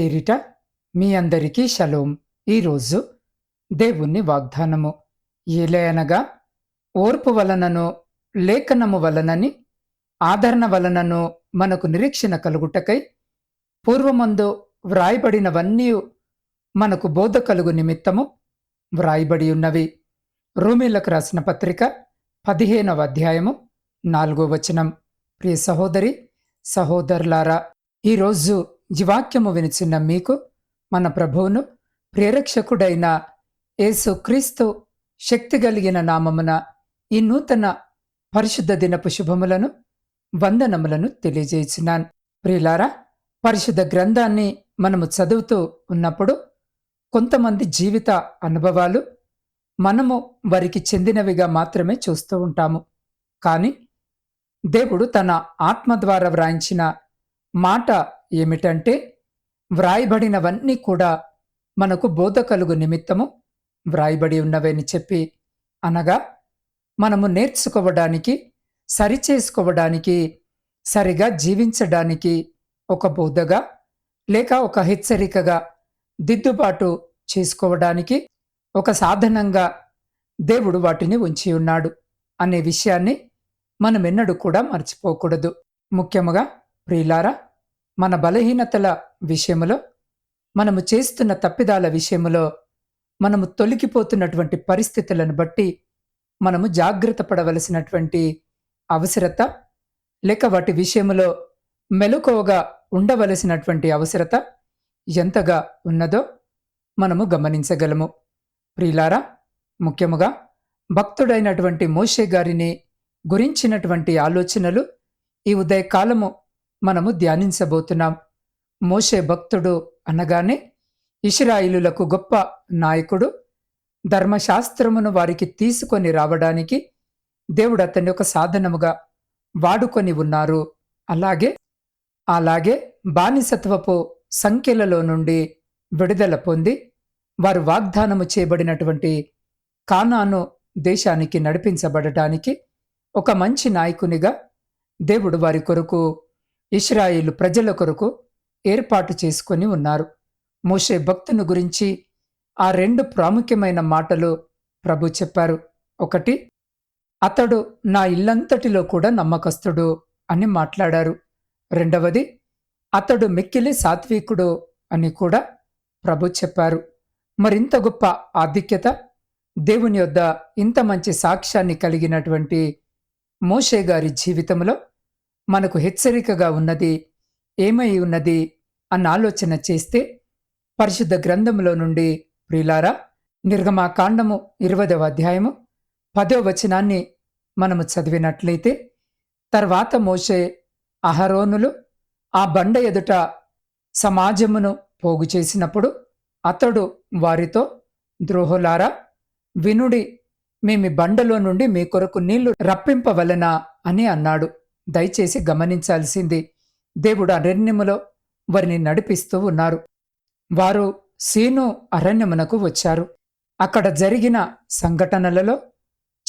పేరిట మీ అందరికీ షలోం. ఈరోజు దేవుని వాగ్దానము. ఏలయనగా ఓర్పు వలనను లేఖనము వలనని ఆదరణ వలనను మనకు నిరీక్షణ కలుగుటకై పూర్వమందు వ్రాయబడినవన్నీ మనకు బోధ కలుగు నిమిత్తము వ్రాయబడి ఉన్నవి. రూమీలకు రాసిన పత్రిక పదిహేనవ అధ్యాయము నాలుగో వచనం. ప్రియ సహోదరి సహోదరులారా ఈరోజు జీవాక్యము వినిచిన్న మీకు మన ప్రభువును ప్రేరక్షకుడైన యేసు క్రీస్తు శక్తి కలిగిన నామమున ఈ నూతన పరిశుద్ధ దినపు శుభములను వందనములను తెలియజేసినాను ప్రియులారా పరిశుద్ధ గ్రంథాన్ని మనము చదువుతూ ఉన్నప్పుడు కొంతమంది జీవిత అనుభవాలు మనము వారికి చెందినవిగా మాత్రమే చూస్తూ ఉంటాము. కానీ దేవుడు తన ఆత్మ ద్వారా వ్రాయించిన మాట ఏమిటంటే వ్రాయబడినవన్నీ కూడా మనకు బోధ కలుగు నిమిత్తము వ్రాయబడి ఉన్నవని చెప్పి అనగా మనము నేర్చుకోవడానికి సరిచేసుకోవడానికి సరిగా జీవించడానికి ఒక బోధగా లేక ఒక హెచ్చరికగా దిద్దుబాటు చేసుకోవడానికి ఒక సాధనంగా దేవుడు వాటిని ఉంచి ఉన్నాడు అనే విషయాన్ని మనమెన్నడూ కూడా మర్చిపోకూడదు. ముఖ్యముగా ప్రియులారా మన బలహీనతల విషయములో మనము చేస్తున్న తప్పిదాల విషయములో మనము తొలికిపోతున్నటువంటి పరిస్థితులను బట్టి మనము జాగ్రత్త పడవలసినటువంటి అవసరత లేక వాటి విషయములో మెలకువగా ఉండవలసినటువంటి అవసరత ఎంతగా ఉన్నదో మనము గమనించగలము. ప్రియులారా ముఖ్యముగా భక్తుడైనటువంటి మోషే గారిని గురించినటువంటి ఆలోచనలు ఈ ఉదయకాలము మనము ధ్యానించబోతున్నాం. మోషే భక్తుడు అనగానే ఇస్రాయిలులకు గొప్ప నాయకుడు ధర్మశాస్త్రమును వారికి తీసుకొని రావడానికి దేవుడు అతన్ని ఒక సాధనముగా వాడుకొని ఉన్నారు. అలాగే అలాగే బానిసత్వపు సంఖ్యలలో నుండి విడుదల పొంది వారు వాగ్దానము చేయబడినటువంటి కానాను దేశానికి నడిపించబడటానికి ఒక మంచి నాయకునిగా దేవుడు వారి కొరకు ఇస్రాయిలు ప్రజల కొరకు ఏర్పాటు చేసుకొని ఉన్నారు. మోషే భక్తుని గురించి ఆ రెండు ప్రాముఖ్యమైన మాటలు ప్రభు చెప్పారు. ఒకటి అతడు నా ఇల్లంతటిలో కూడా నమ్మకస్తుడు అని మాట్లాడారు. రెండవది అతడు మిక్కిలి సాత్వికుడు అని కూడా ప్రభు చెప్పారు. మరింత గొప్ప ఆధిక్యత దేవుని యొద్ద ఇంత మంచి సాక్ష్యాన్ని కలిగినటువంటి మోషే గారి జీవితంలో మనకు హెచ్చరికగా ఉన్నది ఏమై ఉన్నది అన్న ఆలోచన చేస్తే పరిశుద్ధ గ్రంథములో నుండి ప్రియులారా నిర్గమాకాండము ఇరవదవ అధ్యాయము పదో వచనాన్ని మనము చదివినట్లయితే తర్వాత మోషే అహరోనులు ఆ బండ ఎదుట సమాజమును పోగు చేసినప్పుడు అతడు వారితో ద్రోహులారా వినుడి మేమి బండలో నుండి మీ కొరకు నీళ్ళు రప్పింపవలనా అని అన్నాడు. దయచేసి గమనించాల్సింది. దేవుడు అరణ్యములో వారిని నడిపిస్తూ ఉన్నారు. వారు సీను అరణ్యమునకు వచ్చారు. అక్కడ జరిగిన సంఘటనలలో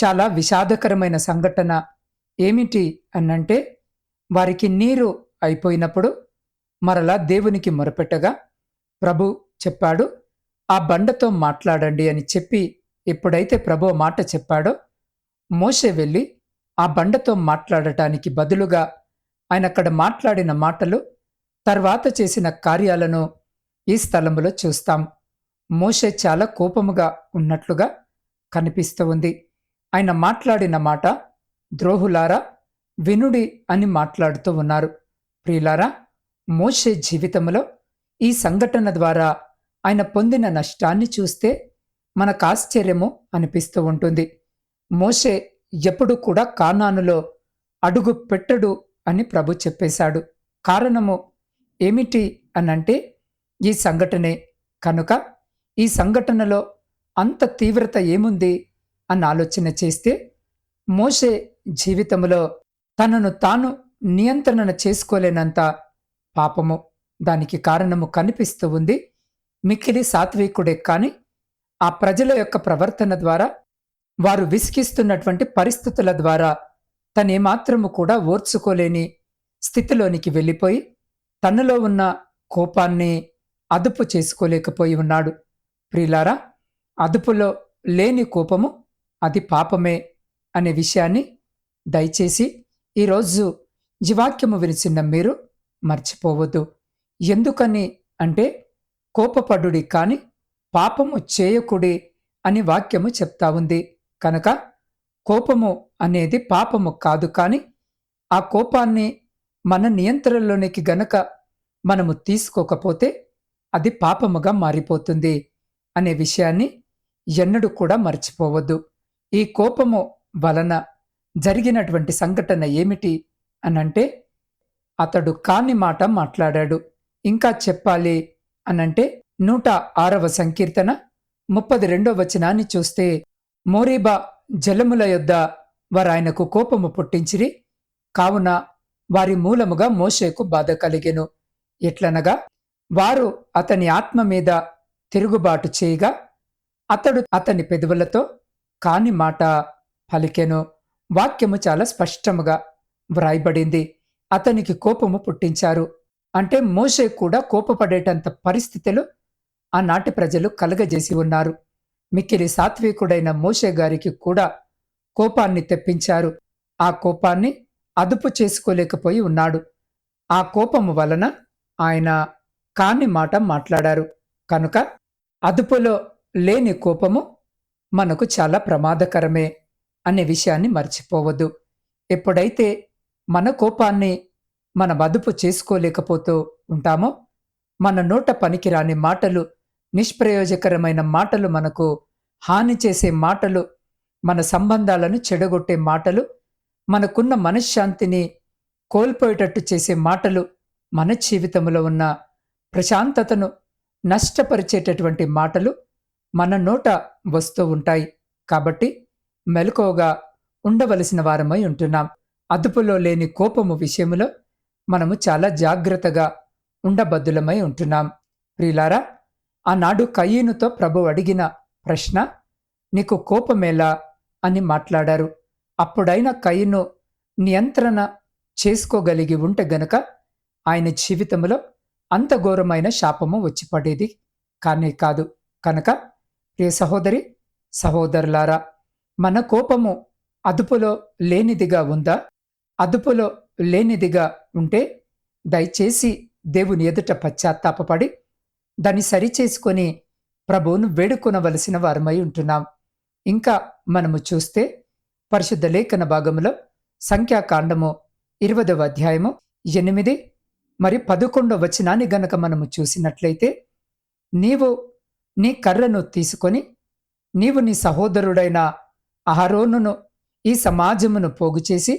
చాలా విషాదకరమైన సంఘటన ఏమిటి అన్నంటే వారికి నీరు అయిపోయినప్పుడు మరలా దేవునికి మొరపెట్టగా ప్రభు చెప్పాడు ఆ బండతో మాట్లాడండి అని చెప్పి ఎప్పుడైతే ప్రభు మాట చెప్పాడో మోసే వెళ్ళి ఆ బండతో మాట్లాడటానికి బదులుగా ఆయన అక్కడ మాట్లాడిన మాటలు తర్వాత చేసిన కార్యాలను ఈ స్థలంలో చూస్తాం. మోషే చాలా కోపముగా ఉన్నట్లుగా కనిపిస్తూ ఉంది. ఆయన మాట్లాడిన మాట ద్రోహులారా వినుడి అని మాట్లాడుతూ ఉన్నారు. ప్రియులారా మోషే జీవితంలో ఈ సంఘటన ద్వారా ఆయన పొందిన నష్టాన్ని చూస్తే మనకు ఆశ్చర్యము అనిపిస్తూ ఉంటుంది. మోషే ఎప్పుడు కూడా కానానులో అడుగు పెట్టడు అని ప్రభు చెప్పేశాడు. కారణము ఏమిటి అనంటే ఈ సంఘటనే. కనుక ఈ సంఘటనలో అంత తీవ్రత ఏముంది అన్న ఆలోచన చేస్తే మోషే జీవితంలో తనను తాను నియంత్రణ చేసుకోలేనంత పాపము దానికి కారణము కనిపిస్తూ ఉంది. మిక్కిలి సాత్వికుడే కానీ ఆ ప్రజల యొక్క ప్రవర్తన ద్వారా వారు విసిగిస్తున్నటువంటి పరిస్థితుల ద్వారా తనేమాత్రము కూడా ఓర్చుకోలేని స్థితిలోనికి వెళ్ళిపోయి తనలో ఉన్న కోపాన్ని అదుపు చేసుకోలేకపోయి ఉన్నాడు. ప్రిలారా అదుపులో లేని కోపము అది పాపమే అనే విషయాన్ని దయచేసి ఈరోజు జీవాక్యము వినిచిన్న మీరు మర్చిపోవద్దు. ఎందుకని అంటే కోపపడుడి కాని పాపము చేయకుడి అని వాక్యము చెప్తా ఉంది. కనుక కోపము అనేది పాపము కాదు కాని ఆ కోపాన్ని మన నియంత్రణలోనికి గనక మనము తీసుకోకపోతే అది పాపముగా మారిపోతుంది అనే విషయాన్ని ఎన్నడూ కూడా మర్చిపోవద్దు. ఈ కోపము వలన జరిగినటువంటి సంఘటన ఏమిటి అనంటే అతడు కాని మాట మాట్లాడాడు. ఇంకా చెప్పాలి అనంటే నూట ఆరవ సంకీర్తన ముప్పది రెండో వచనాన్ని చూస్తే మోరీబా జలముల యొద్ద వారాయనకు కోపము పుట్టించిరి కావున వారి మూలముగా మోషేకు బాధ కలిగెను. ఎట్లనగా వారు అతని ఆత్మ మీద తిరుగుబాటు చేయగా అతడు అతని పెదవులతో కాని మాట పలికెను. వాక్యము చాలా స్పష్టముగా వ్రాయబడింది. అతనికి కోపము పుట్టించారు. అంటే మోషే కూడా కోపపడేటంత పరిస్థితులు ఆనాటి ప్రజలు కలగజేసి ఉన్నారు. మిక్కిలి సాత్వికుడైన మోషే గారికి కూడా కోపాన్ని తెప్పించారు. ఆ కోపాన్ని అదుపు చేసుకోలేకపోయి ఉన్నాడు. ఆ కోపము వలన ఆయన కాని మాట మాట్లాడారు. కనుక అదుపులో లేని కోపము మనకు చాలా ప్రమాదకరమే అనే విషయాన్ని మర్చిపోవద్దు. ఎప్పుడైతే మన కోపాన్ని మన అదుపు చేసుకోలేకపోతూ ఉంటామో మన నోట పనికిరాని మాటలు నిష్ప్రయోజకరమైన మాటలు మనకు హాని చేసే మాటలు మన సంబంధాలను చెడగొట్టే మాటలు మనకున్న మనశ్శాంతిని కోల్పోయేటట్టు చేసే మాటలు మన జీవితంలో ఉన్న ప్రశాంతతను నష్టపరిచేటటువంటి మాటలు మన నోట వస్తూ ఉంటాయి. కాబట్టి మెలకువగా ఉండవలసిన వారమై ఉంటున్నాం. అదుపులో లేని కోపము విషయంలో మనము చాలా జాగ్రత్తగా ఉండబద్దులమై ఉంటున్నాం. ప్రియులారా ఆనాడు కయ్యనుతో ప్రభు అడిగిన ప్రశ్న నీకు కోపమేలా? అని మాట్లాడారు. అప్పుడైన కయ్యను నియంత్రణ చేసుకోగలిగి ఉంటే గనక ఆయన జీవితంలో అంత ఘోరమైన శాపము వచ్చి పడేది కానీ కాదు. కనుక ప్రియ సహోదరి సహోదరులారా మన కోపము అదుపులో లేనిదిగా ఉందా? అదుపులో లేనిదిగా ఉంటే దయచేసి దేవుని ఎదుట పశ్చాత్తాపపడి దాన్ని సరిచేసుకొని ప్రభువును వేడుకొనవలసిన వారమై ఉంటున్నాం. ఇంకా మనము చూస్తే పరిశుద్ధ లేఖన భాగంలో సంఖ్యాకాండము ఇరవదవ అధ్యాయము ఎనిమిది మరి పదకొండవ వచనాన్ని గనక మనము చూసినట్లయితే నీవు నీ కర్రను తీసుకొని నీవు నీ సహోదరుడైన అహరోనును ఈ సమాజమును పోగు చేసి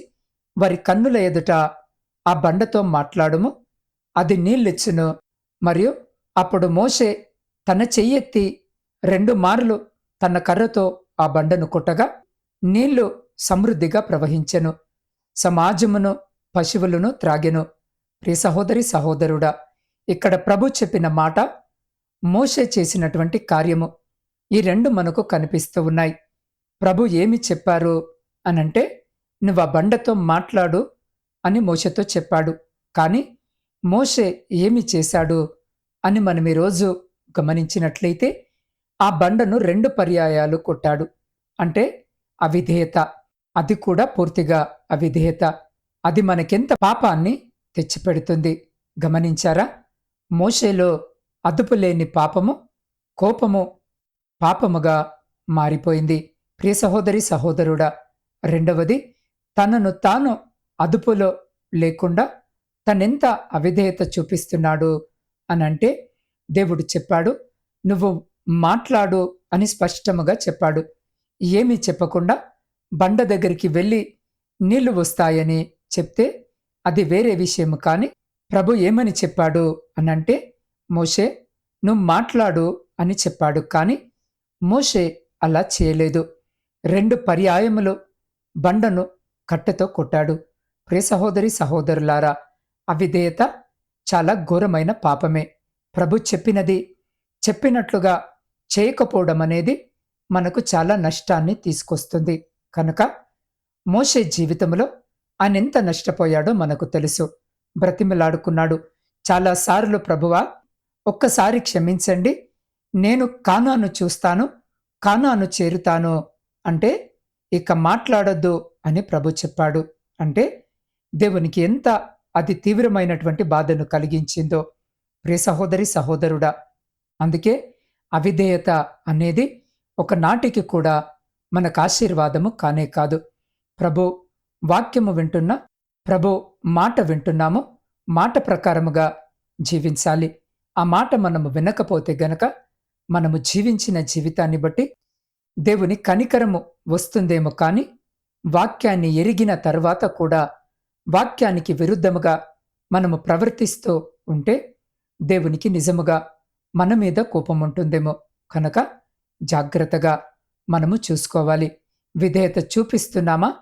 వారి కన్నుల ఎదుట ఆ బండతో మాట్లాడము అది నీళ్ళిచ్చును మరియు అప్పుడు మోషే తన చెయ్యెత్తి రెండు మార్లు తన కర్రతో ఆ బండను కొట్టగా నీళ్ళు సమృద్ధిగా ప్రవహించెను. సమాజమును పశువులను త్రాగెను. ప్రియ సహోదరి సహోదరుడా ఇక్కడ ప్రభు చెప్పిన మాట మోషే చేసినటువంటి కార్యము. ఈ రెండు మనకు కనిపిస్తూ ఉన్నాయి. ప్రభు ఏమి చెప్పారు అనంటే నువ్వు ఆ బండతో మాట్లాడు అని మోషతో చెప్పాడు. కానీ మోషే ఏమి చేశాడు అని మనం ఈరోజు గమనించినట్లయితే ఆ బండను రెండు పర్యాయాలు కొట్టాడు. అంటే అవిధేయత అది కూడా పూర్తిగా అవిధేయత. అది మనకెంత పాపాన్ని తెచ్చిపెడుతుంది? గమనించారా? మోషేలో అదుపులేని పాపము కోపము పాపముగా మారిపోయింది. ప్రియ సహోదరి సహోదరుడా రెండవది తనను తాను అదుపులో లేకుండా తనెంత అవిధేయత చూపిస్తున్నాడు? అనంటే దేవుడు చెప్పాడు నువ్వు మాట్లాడు అని స్పష్టముగా చెప్పాడు. ఏమీ చెప్పకుండా బండ దగ్గరికి వెళ్ళి నీళ్ళు వస్తాయని చెప్తే అది వేరే విషయం కాని ప్రభు ఏమని చెప్పాడు? అనంటే మోషే నువ్వు మాట్లాడు అని చెప్పాడు. కానీ మోషే అలా చేయలేదు. రెండు పర్యాయములు బండను కట్టెతో కొట్టాడు. ప్రే సహోదరి సహోదరులారా అవిధేయత చాలా ఘోరమైన పాపమే. ప్రభు చెప్పినది చెప్పినట్లుగా చేయకపోవడం అనేది మనకు చాలా నష్టాన్ని తీసుకొస్తుంది. కనుక మోషే జీవితంలో ఆయన ఎంత నష్టపోయాడో మనకు తెలుసు. బ్రతిమలాడుకున్నాడు. చాలాసార్లు ప్రభువా ఒక్కసారి క్షమించండి. నేను కానాను చూస్తాను కానాను చేరుతాను. అంటే ఇక మాట్లాడొద్దు అని ప్రభు చెప్పాడు. అంటే దేవునికి ఎంత అది తీవ్రమైనటువంటి బాధను కలిగించిందో. ప్రియ సహోదరి సహోదరుడా అందుకే అవిధేయత అనేది ఒక నాటికి కూడా మనకు ఆశీర్వాదము కానే కాదు. ప్రభు వాక్యము వింటున్నా ప్రభు మాట వింటున్నాము. మాట ప్రకారముగా జీవించాలి. ఆ మాట మనము వినకపోతే గనక మనము జీవించిన జీవితాన్ని బట్టి దేవుని కనికరము వస్తుందేమో కానీ వాక్యాన్ని ఎరిగిన తర్వాత కూడా వాక్యానికి విరుద్ధముగా మనము ప్రవర్తిస్తూ ఉంటే దేవునికి నిజముగా మన మీద కోపం ఉంటుందేమో. కనుక జాగ్రత్తగా మనము చూసుకోవాలి. విధేయత చూపిస్తున్నామా?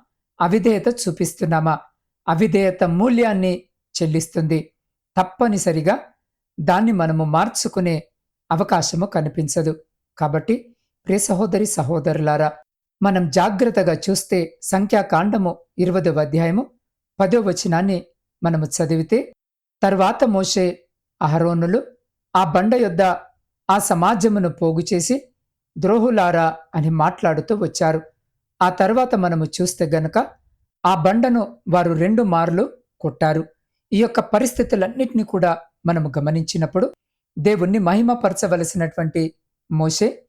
అవిధేయత చూపిస్తున్నామా? అవిధేయత మూల్యాన్ని చెల్లిస్తుంది. తప్పనిసరిగా దాన్ని మనము మార్చుకునే అవకాశము కనిపించదు. కాబట్టి ప్రియ సహోదరి సహోదరులారా మనం జాగ్రత్తగా చూస్తే సంఖ్యాకాండము ఇరవదవ అధ్యాయము పదో వచనాన్ని మనము చదివితే తర్వాత మోసే అహరోనులు ఆ బండ యొద్ద ఆ సమాజమును పోగు చేసి ద్రోహులారా అని మాట్లాడుతూ వచ్చారు. ఆ తర్వాత మనము చూస్తే గనక ఆ బండను వారు రెండు మార్లు కొట్టారు. ఈ యొక్క పరిస్థితులన్నింటినీ కూడా మనము గమనించినప్పుడు దేవుణ్ణి మహిమపరచవలసినటువంటి మోషే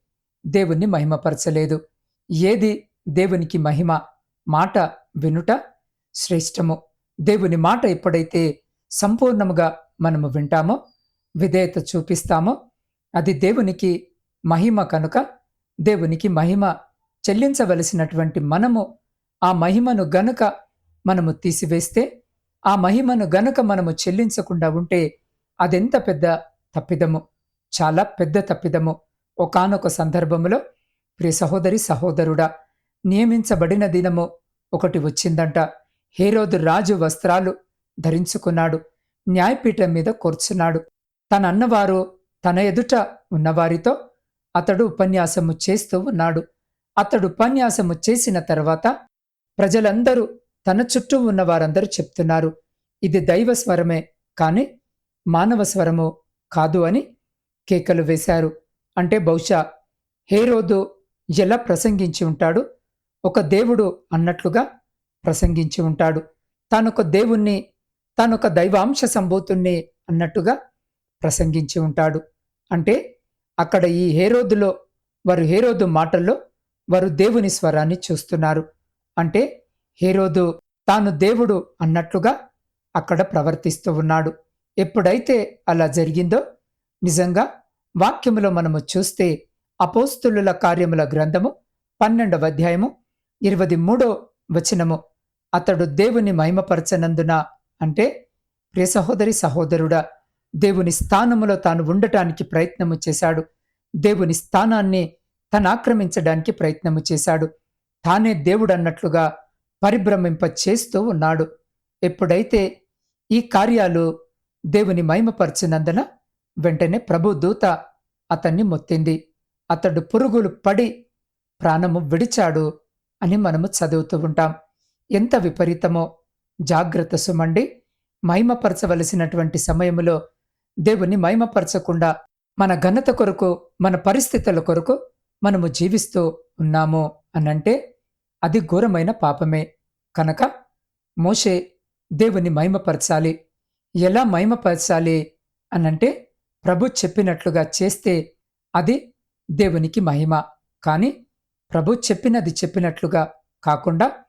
దేవుణ్ణి మహిమపరచలేదు. ఏది దేవునికి మహిమ? మాట వినుట శ్రేష్టము. దేవుని మాట ఎప్పుడైతే సంపూర్ణముగా మనము వింటామో విధేయత చూపిస్తామో అది దేవునికి మహిమ కనుక దేవునికి మహిమ చెల్లించవలసినటువంటి మనము ఆ మహిమను గనుక మనము తీసివేస్తే ఆ మహిమను గనుక మనము చెల్లించకుండా ఉంటే అదెంత పెద్ద తప్పిదము. చాలా పెద్ద తప్పిదము. ఒకనొక సందర్భములో ప్రియ సహోదరి సహోదరుడా నియమించబడిన దినము ఒకటి వచ్చిందంట. హేరోదు రాజు వస్త్రాలు ధరించుకున్నాడు. న్యాయపీఠం మీద కూర్చున్నాడు. తన అన్నవారు తన ఎదుట ఉన్నవారితో అతడు ఉపన్యాసము చేస్తూ ఉన్నాడు. అతడు ఉపన్యాసము చేసిన తర్వాత ప్రజలందరూ తన చుట్టూ ఉన్న వారందరూ చెప్తున్నారు. ఇది దైవ స్వరమే కాని మానవ స్వరము కాదు అని కేకలు వేశారు. అంటే బహుశా హేరోదు ఎలా ప్రసంగించి ఉంటాడు? ఒక దేవుడు అన్నట్లుగా ప్రసంగించి ఉంటాడు. తానొక దేవుణ్ణి తానొక దైవాంశ సంభూతుణ్ణి అన్నట్టుగా ప్రసంగించి ఉంటాడు. అంటే అక్కడ ఈ హేరోదులో వారు హేరోదు మాటల్లో వారు దేవుని స్వరాన్ని చూస్తున్నారు. అంటే హేరోదు తాను దేవుడు అన్నట్లుగా అక్కడ ప్రవర్తిస్తూ ఉన్నాడు. ఎప్పుడైతే అలా జరిగిందో నిజంగా వాక్యములో మనము చూస్తే అపోస్తులుల కార్యముల గ్రంథము పన్నెండవ అధ్యాయము ఇరవై మూడో వచనము అతడు దేవుని మహిమపరచనందున అంటే ప్రియ సహోదరి సహోదరుడా దేవుని స్థానములో తాను ఉండటానికి ప్రయత్నము చేశాడు. దేవుని స్థానాన్ని తను ఆక్రమించడానికి ప్రయత్నము చేశాడు. తానే దేవుడు అన్నట్లుగా పరిభ్రమింప చేస్తూ ఉన్నాడు. ఎప్పుడైతే ఈ కార్యాలు దేవుని మహిమపరచినందున వెంటనే ప్రభు దూత అతన్ని మొత్తింది. అతడు పురుగులు పడి ప్రాణము విడిచాడు అని మనము చదువుతూ ఉంటాం. ఎంత విపరీతమో జాగ్రత్త సుమండి. మహిమపరచవలసినటువంటి సమయములో దేవుని మహిమపరచకుండా మన ఘనత కొరకు మన పరిస్థితుల కొరకు మనము జీవిస్తూ ఉన్నాము అనంటే అది ఘోరమైన పాపమే. కనుక మోషే దేవుని మహిమపరచాలి. ఎలా మహిమపరచాలి అనంటే ప్రభు చెప్పినట్లుగా చేస్తే అది దేవునికి మహిమ. కానీ ప్రభు చెప్పినది చెప్పినట్లుగా కాకుండా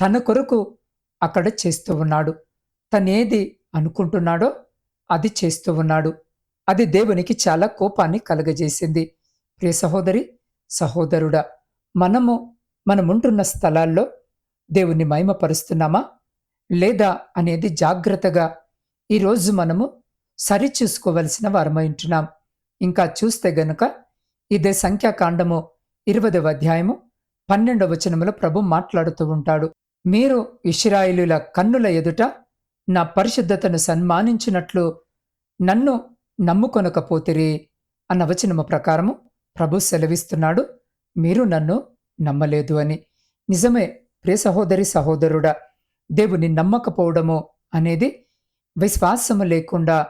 తన కొరకు అక్కడ చేస్తూ ఉన్నాడు. తనేది అనుకుంటున్నాడో అది చేస్తూ ఉన్నాడు. అది దేవునికి చాలా కోపాన్ని కలగజేసింది. ప్రియ సహోదరి సహోదరుడా మనము మనముంటున్న స్థలాల్లో దేవుని మహిమపరుస్తున్నామా? లేదా అనేది జాగ్రత్తగా ఈరోజు మనము సరిచూసుకోవలసిన వారమై ఉంటున్నాం. ఇంకా చూస్తే గనుక ఇదే సంఖ్యాకాండము ఇరవదవ అధ్యాయము పన్నెండవ వచనములో ప్రభు మాట్లాడుతూ ఉంటాడు. మీరు ఇష్రాయిలుల కన్నుల ఎదుట నా పరిశుద్ధతను సన్మానించినట్లు నన్ను నమ్ముకొనకపోతిరి అన్న వచనము ప్రకారము ప్రభు సెలవిస్తున్నాడు. మీరు నన్ను నమ్మలేదు అని. నిజమే ప్రే సహోదరి సహోదరుడా దేవుని నమ్మకపోవడము అనేది విశ్వాసము లేకుండా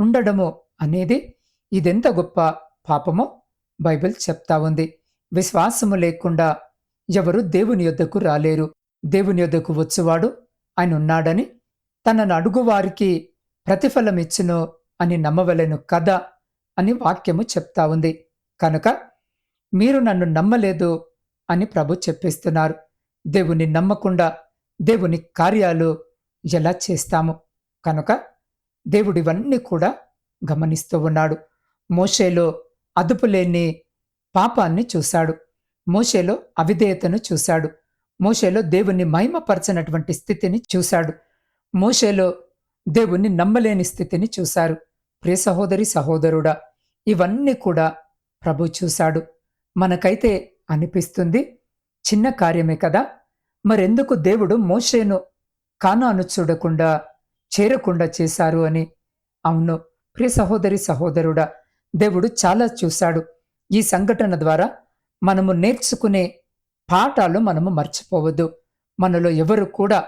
ఉండడము అనేది ఇదెంత గొప్ప పాపమో బైబిల్ చెప్తా ఉంది. విశ్వాసము లేకుండా ఎవరు దేవుని యొద్దకు రాలేరు. దేవుని యొద్దకు వచ్చువాడు. ఆయన ఉన్నాడని తనను అడుగువారికి ప్రతిఫలమిచ్చును అని నమ్మవలెను కదా అని వాక్యము చెప్తా ఉంది. కనుక మీరు నన్ను నమ్మలేదు అని ప్రభు చెప్పిస్తున్నారు. దేవుని నమ్మకుండా దేవుని కార్యాలు ఎలా చేస్తాము? కనుక దేవుడివన్నీ కూడా గమనిస్తూ ఉన్నాడు. మోషేలో అదుపులేని పాపాన్ని చూశాడు. మోషేలో అవిధేయతను చూశాడు. మోషేలో దేవుణ్ణి మహిమపరచనటువంటి స్థితిని చూశాడు. మోషేలో దేవుణ్ణి నమ్మలేని స్థితిని చూశారు. ప్రియ సహోదరి సహోదరుడా ఇవన్నీ కూడా ప్రభు చూశాడు. మనకైతే అనిపిస్తుంది చిన్న కార్యమే కదా. మరెందుకు దేవుడు మోషేను కానాను చూడకుండా చేరకుండా చేశారు అని? అవును ప్రియ సహోదరి సహోదరుడా దేవుడు చాలా చూశాడు. ఈ సంఘటన ద్వారా మనము నేర్చుకునే పాఠాలు మనము మర్చిపోవద్దు. మనలో ఎవరు కూడా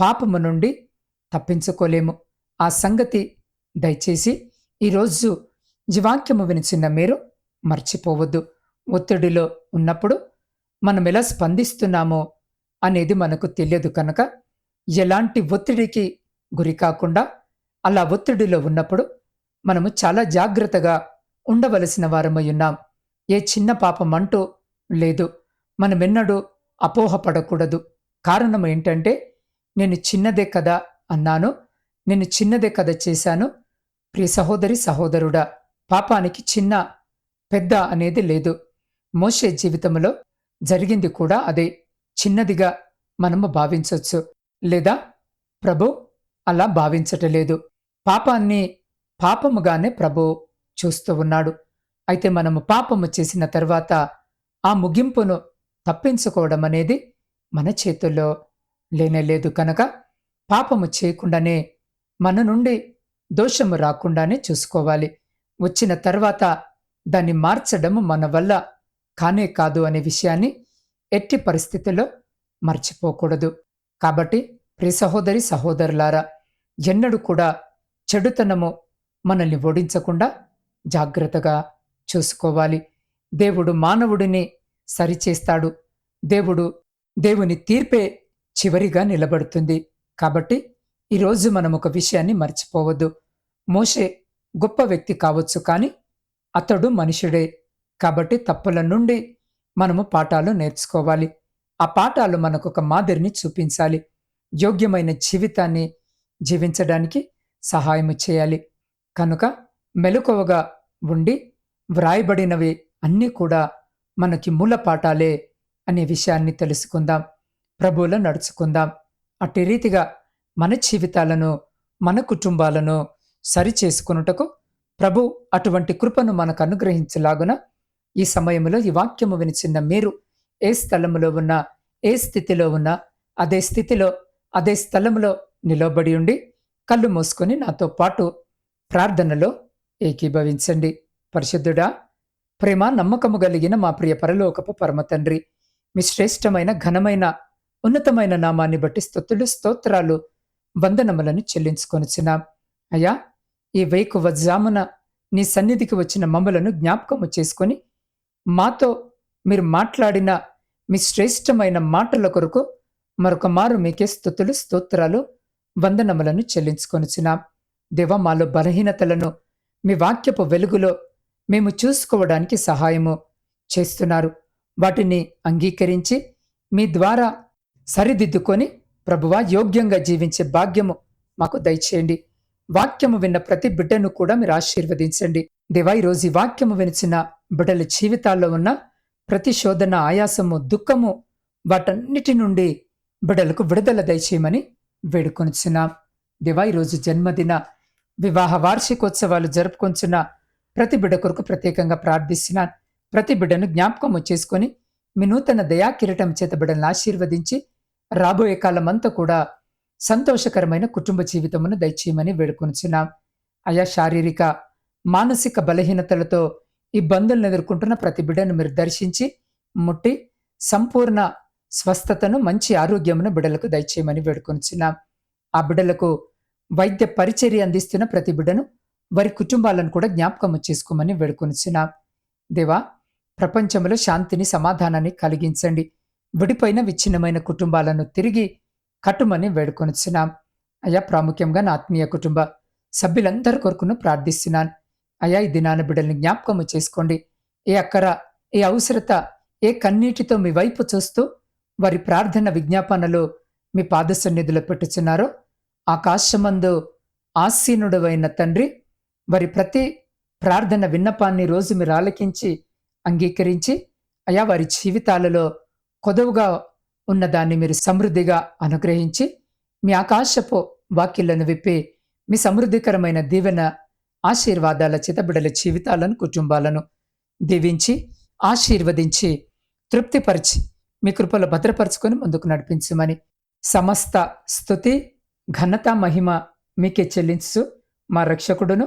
పాపము నుండి తప్పించుకోలేము. ఆ సంగతి దయచేసి ఈరోజు జీవాక్యము వినిచిన్న మీరు మర్చిపోవద్దు. ఒత్తిడిలో ఉన్నప్పుడు మనం ఎలా స్పందిస్తున్నామో అనేది మనకు తెలియదు కనుక ఎలాంటి ఒత్తిడికి గురి కాకుండా అలా ఒత్తిడిలో ఉన్నప్పుడు మనము చాలా జాగ్రత్తగా ఉండవలసిన వారమై ఉన్నాం. ఏ చిన్న పాపం అంటూ లేదు. మనమెన్నడూ అపోహపడకూడదు. కారణం ఏంటంటే నేను చిన్నదే కదా అన్నాను నేను చిన్నదే కదా చేశాను. ప్రియ సహోదరి సహోదరుడా పాపానికి చిన్న పెద్ద అనేది లేదు. మోషే జీవితంలో జరిగింది కూడా అదే. చిన్నదిగా మనము భావించవచ్చు లేదా ప్రభు అలా భావించటలేదు. పాపాన్ని పాపముగానే ప్రభు చూస్తూ ఉన్నాడు. అయితే మనము పాపము చేసిన తర్వాత ఆ ముగింపును తప్పించుకోవడం అనేది మన చేతుల్లో లేనే లేదు కనుక పాపము చేయకుండానే మన నుండి దోషము రాకుండానే చూసుకోవాలి. వచ్చిన తర్వాత దాన్ని మార్చడము మన వల్ల కానే కాదు అనే విషయాన్ని ఎట్టి పరిస్థితుల్లో మర్చిపోకూడదు. కాబట్టి ప్రి సహోదరి సహోదరులారా ఎన్నడూ కూడా చెడుతనము మనల్ని ఓడించకుండా జాగ్రత్తగా చూసుకోవాలి. దేవుడు మానవుడిని సరిచేస్తాడు. దేవుడు దేవుని తీర్పే చివరిగా నిలబడుతుంది. కాబట్టి ఈరోజు మనం ఒక విషయాన్ని మర్చిపోవద్దు. మోషే గొప్ప వ్యక్తి కావచ్చు కానీ అతడు మనుషుడే. కాబట్టి తప్పుల నుండి మనము పాఠాలు నేర్చుకోవాలి. ఆ పాఠాలు మనకు ఒక మాదిరిని చూపించాలి. యోగ్యమైన జీవితాన్ని జీవించడానికి సహాయం చేయాలి. కనుక మెలకువగా ఉండి వ్రాయబడినవి అన్నీ కూడా మనకి మూల పాఠాలే అనే విషయాన్ని తెలుసుకుందాం. ప్రభువులో నడుచుకుందాం. అట్టి రీతిగా మన జీవితాలను మన కుటుంబాలను సరిచేసుకున్నటకు ప్రభు అటువంటి కృపను మనకు అనుగ్రహించలాగున ఈ సమయంలో ఈ వాక్యము వినిచిన్న మీరు ఏ స్థలములో ఉన్నా ఏ స్థితిలో ఉన్నా అదే స్థితిలో అదే స్థలములో నిలబడి ఉండి కళ్ళు మూసుకొని నాతో పాటు ప్రార్థనలో ఏకీభవించండి. పరిశుద్ధుడా ప్రేమ నమ్మకము కలిగిన మా ప్రియ పరలోకపు పరమ తండ్రి. మీ శ్రేష్టమైన ఘనమైన ఉన్నతమైన నామాన్ని బట్టి స్థుతులు స్తోత్రాలు వందనములను చెల్లించుకొనిచున్నాం. అయ్యా ఈ వేకువ జామున నీ సన్నిధికి వచ్చిన మమ్మలను జ్ఞాపకము చేసుకొని మాతో మీరు మాట్లాడిన మీ శ్రేష్టమైన మాటల కొరకు మరొక మారు మీకే స్థుతులు స్తోత్రాలు వందనములను చెల్లించుకొనిచున్నాం. దేవ మాలో బలహీనతలను మీ వాక్యపు వెలుగులో మేము చూసుకోవడానికి సహాయము చేస్తున్నారు. వాటిని అంగీకరించి మీ ద్వారా సరిదిద్దుకొని ప్రభువా యోగ్యంగా జీవించే భాగ్యము మాకు దయచేయండి. వాక్యము విన్న ప్రతి బిడ్డను కూడా మీరు ఆశీర్వదించండి. దేవా ఈరోజు ఈ వాక్యము వినిచిన బిడ్డల జీవితాల్లో ఉన్న ప్రతి శోధన ఆయాసము దుఃఖము వాటన్నిటి నుండి బిడ్డలకు విడుదల దయచేయమని వేడుకొనిచున్నాం. దేవా ఈరోజు జన్మదిన వివాహ వార్షికోత్సవాలు జరుపుకొంచున్న ప్రతి బిడ్డ కొరకు ప్రత్యేకంగా ప్రార్థిస్తున్నాను ప్రతి బిడ్డను జ్ఞాపకం చేసుకొని మీ నూతన దయా కిరటం చేత బిడ్డలను ఆశీర్వదించి రాబోయే కాలమంతా కూడా సంతోషకరమైన కుటుంబ జీవితమును దయచేయమని వేడుకొనిచున్నాం. అయా శారీరక మానసిక బలహీనతలతో ఇబ్బందులను ఎదుర్కొంటున్న ప్రతి బిడ్డను మీరు దర్శించి ముట్టి సంపూర్ణ స్వస్థతను మంచి ఆరోగ్యమును బిడ్డలకు దయచేయమని వేడుకొనిచున్నాం. ఆ బిడ్డలకు వైద్య పరిచర్య అందిస్తున్న ప్రతి బిడ్డను వారి కుటుంబాలను కూడా జ్ఞాపకం చేసుకోమని వేడుకొనిచున్నాం. దేవా ప్రపంచంలో శాంతిని సమాధానాన్ని కలిగించండి. విడిపోయిన విచ్ఛిన్నమైన కుటుంబాలను తిరిగి కట్టుమని వేడుకొనిచున్నాం. అయ్యా ప్రాముఖ్యంగా నా ఆత్మీయ కుటుంబ సభ్యులందరి కొరకును ప్రార్థిస్తున్నాను. అయ్యా ఈ దినాన బిడ్డల్ని జ్ఞాపకము చేసుకోండి. ఏ అక్కర ఏ అవసరత ఏ కన్నీటితో మీ వైపు చూస్తూ వారి ప్రార్థన విజ్ఞాపనలు మీ పాద సన్నిధిలో పెట్టుచున్నారో ఆకాశమందు ఆసీనుడవైన తండ్రి వారి ప్రతి ప్రార్థన విన్నపాన్ని రోజు మీరు ఆలకించి అంగీకరించి అయా వారి జీవితాలలో కొదవుగా ఉన్నదాన్ని మీరు సమృద్ధిగా అనుగ్రహించి మీ ఆకాశపు వాక్యలను విప్పి మీ సమృద్ధికరమైన దీవెన ఆశీర్వాదాల చితబిడల జీవితాలను కుటుంబాలను దీవించి ఆశీర్వదించి తృప్తిపరిచి మీ కృపలో భద్రపరుచుకొని ముందుకు నడిపించమని సమస్త స్థుతి ఘనత మహిమ మీకే చెల్లించు మా రక్షకుడును